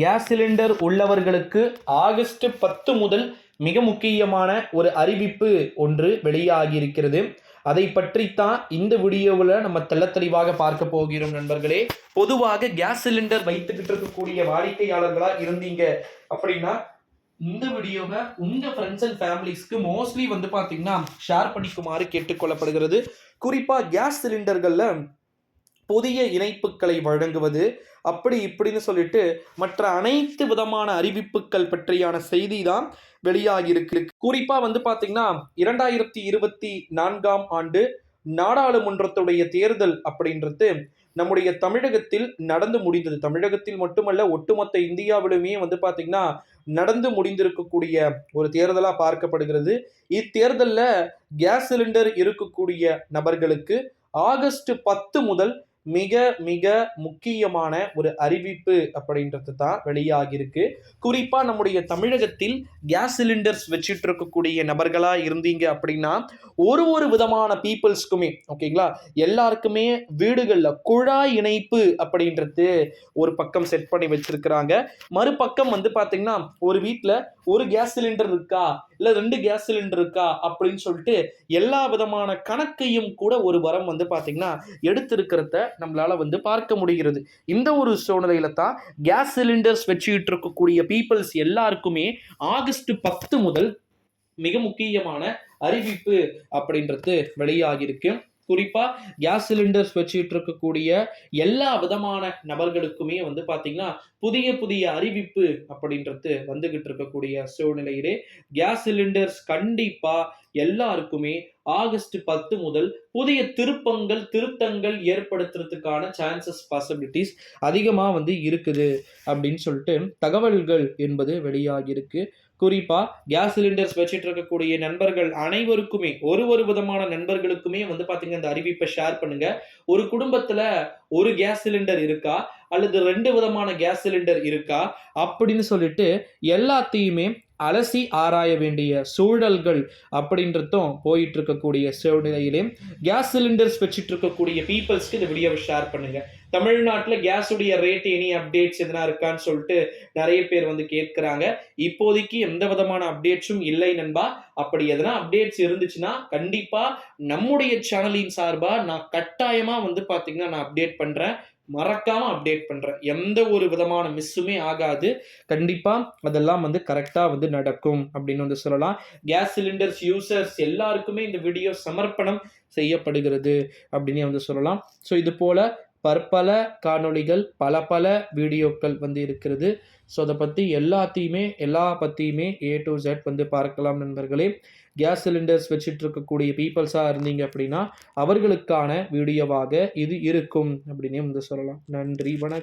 Gas cylinder உள்ளவர்களுக்கு August பத்து முதல் மிக முக்கியமான ஒரு அறிவிப்பு ஒன்று வெளியாகியிருக்கிறது. அதை பற்றித்தான் இந்த வீடியோவில் நம்ம தெள்ளத் தெளிவாக பார்க்க போகிறோம் நண்பர்களே. பொதுவாக கேஸ் சிலிண்டர் வைத்துக்கிட்டு இருக்கக்கூடிய வாடிக்கையாளர்களாக இருந்தீங்க அப்படின்னா இந்த வீடியோவை உங்கள் ஃப்ரெண்ட்ஸ் அண்ட் ஃபேமிலிஸ்க்கு மோஸ்ட்லி வந்து பார்த்தீங்கன்னா ஷேர் பண்ணிக்குமாறு கேட்டுக்கொள்ளப்படுகிறது. குறிப்பாக கேஸ் சிலிண்டர்களில் புதிய இணைப்புகளை வழங்குவது அப்படி இப்படின்னு சொல்லிட்டு மற்ற அனைத்து விதமான அறிவிப்புகள் பற்றியான செய்தி தான் வெளியாகியிருக்கு. குறிப்பாக வந்து பார்த்தீங்கன்னா இரண்டாயிரத்தி இருபத்தி நான்காம் ஆண்டு நாடாளுமன்றத்துடைய தேர்தல் அப்படின்றது நம்முடைய தமிழகத்தில் நடந்து முடிந்தது. தமிழகத்தில் மட்டுமல்ல ஒட்டுமொத்த இந்தியாவிலுமே வந்து பார்த்திங்கன்னா நடந்து முடிந்திருக்கக்கூடிய ஒரு தேர்தலாக பார்க்கப்படுகிறது. இத்தேர்தலில் கேஸ் சிலிண்டர் இருக்கக்கூடிய நபர்களுக்கு ஆகஸ்ட் பத்து முதல் மிக மிக முக்கியமான ஒரு அறிவிப்பு அப்படின்றது தான் வெளியாகியிருக்கு. குறிப்பாக நம்முடைய தமிழகத்தில் கேஸ் சிலிண்டர்ஸ் வச்சுட்டு இருக்கக்கூடிய நபர்களாக இருந்தீங்க அப்படின்னா ஒரு ஒரு விதமான பீப்புள்ஸ்க்குமே ஓகேங்களா? எல்லாருக்குமே வீடுகளில் குழாய் இணைப்பு அப்படின்றது ஒரு பக்கம் செட் பண்ணி வச்சிருக்கிறாங்க. மறுபக்கம் வந்து பார்த்தீங்கன்னா ஒரு வீட்டில் ஒரு கேஸ் சிலிண்டர் இருக்கா? இல்லை ரெண்டு கேஸ் சிலிண்டர் இருக்கா? அப்படின்னு சொல்லிட்டு எல்லா விதமான கணக்கையும் கூட ஒரு வரம் வந்து பார்த்தீங்கன்னா எடுத்திருக்கிறத நம்மளால வந்து பார்க்க முடிகிறது. இந்த ஒரு சூழ்நிலையில தான் கேஸ் சிலிண்டர்ஸ் வச்சுக்கிட்டு இருக்கக்கூடிய பீப்புள்ஸ் எல்லாருக்குமே ஆகஸ்ட் பத்து முதல் மிக முக்கியமான அறிவிப்பு அப்படின்றது வெளியாகியிருக்கு. குறிப்பா கேஸ் சிலிண்டர்ஸ் வச்சுட்டு இருக்கக்கூடிய எல்லா விதமான நபர்களுக்குமே வந்து பாத்தீங்கன்னா புதிய புதிய அறிவிப்பு அப்படின்றது வந்துகிட்டு இருக்கக்கூடிய சூழ்நிலையிலே கேஸ் சிலிண்டர்ஸ் கண்டிப்பா எல்லாருக்குமே ஆகஸ்ட் பத்து முதல் புதிய திருப்பங்கள் திருத்தங்கள் ஏற்படுத்துறதுக்கான சான்சஸ் பாசிபிலிட்டிஸ் அதிகமாக வந்து இருக்குது அப்படின்னு சொல்லிட்டு தகவல்கள் என்பது வெளியாகியிருக்கு. குறிப்பாக கேஸ் சிலிண்டர்ஸ் வச்சுட்டு இருக்கக்கூடிய நண்பர்கள் அனைவருக்குமே ஒரு ஒரு விதமான நண்பர்களுக்குமே வந்து பார்த்தீங்கன்னா இந்த அறிவிப்பை ஷேர் பண்ணுங்க. ஒரு குடும்பத்தில் ஒரு கேஸ் சிலிண்டர் இருக்கா? அல்லது ரெண்டு விதமான கேஸ் சிலிண்டர் இருக்கா? அப்படின்னு சொல்லிட்டு எல்லாத்தையுமே அலசி ஆராய வேண்டிய சூழல்கள் அப்படின்றதும் போயிட்டு இருக்கக்கூடிய சூழ்நிலையிலே. கேஸ் சிலிண்டர்ஸ் வச்சுட்டு இருக்கக்கூடிய பீப்புள்ஸ்க்கு இந்த வீடியோவை ஷேர் பண்ணுங்க. தமிழ்நாட்டில் கேஸுடைய ரேட் எனி அப்டேட்ஸ் எதனா இருக்கான்னு சொல்லிட்டு நிறைய பேர் வந்து கேட்குறாங்க. இப்போதைக்கு எந்த விதமான அப்டேட்ஸும் இல்லை நண்பா. அப்படி எதனா அப்டேட்ஸ் இருந்துச்சுன்னா கண்டிப்பாக நம்முடைய சேனலின் சார்பாக நான் கட்டாயமாக வந்து பார்த்தீங்கன்னா நான் அப்டேட் பண்ணுறேன் மறக்காம அப்டேட் பண்றேன். எந்த ஒரு விதமான மிஸ்ஸுமே ஆகாது. கண்டிப்பா அதெல்லாம் வந்து கரெக்டா வந்து நடக்கும் அப்படின்னு வந்து சொல்லலாம். கேஸ் சிலிண்டர்ஸ் யூசர்ஸ் எல்லாருக்குமே இந்த வீடியோ சமர்ப்பணம் செய்யப்படுகிறது அப்படின்னு வந்து சொல்லலாம். ஸோ இது போல பற்பல காணொளிகள் பல பல வீடியோக்கள் வந்து இருக்கிறது. ஸோ அதை பற்றி எல்லாத்தையுமே எல்லா பற்றியுமே ஏ டு ஜெட் வந்து பார்க்கலாம் நண்பர்களே. கேஸ் சிலிண்டர்ஸ் வச்சுட்டு இருக்கக்கூடிய பீப்புள்ஸாக இருந்தீங்க அப்படின்னா அவர்களுக்கான வீடியோவாக இது இருக்கும் அப்படின்னே வந்து சொல்லலாம். நன்றி வணக்கம்.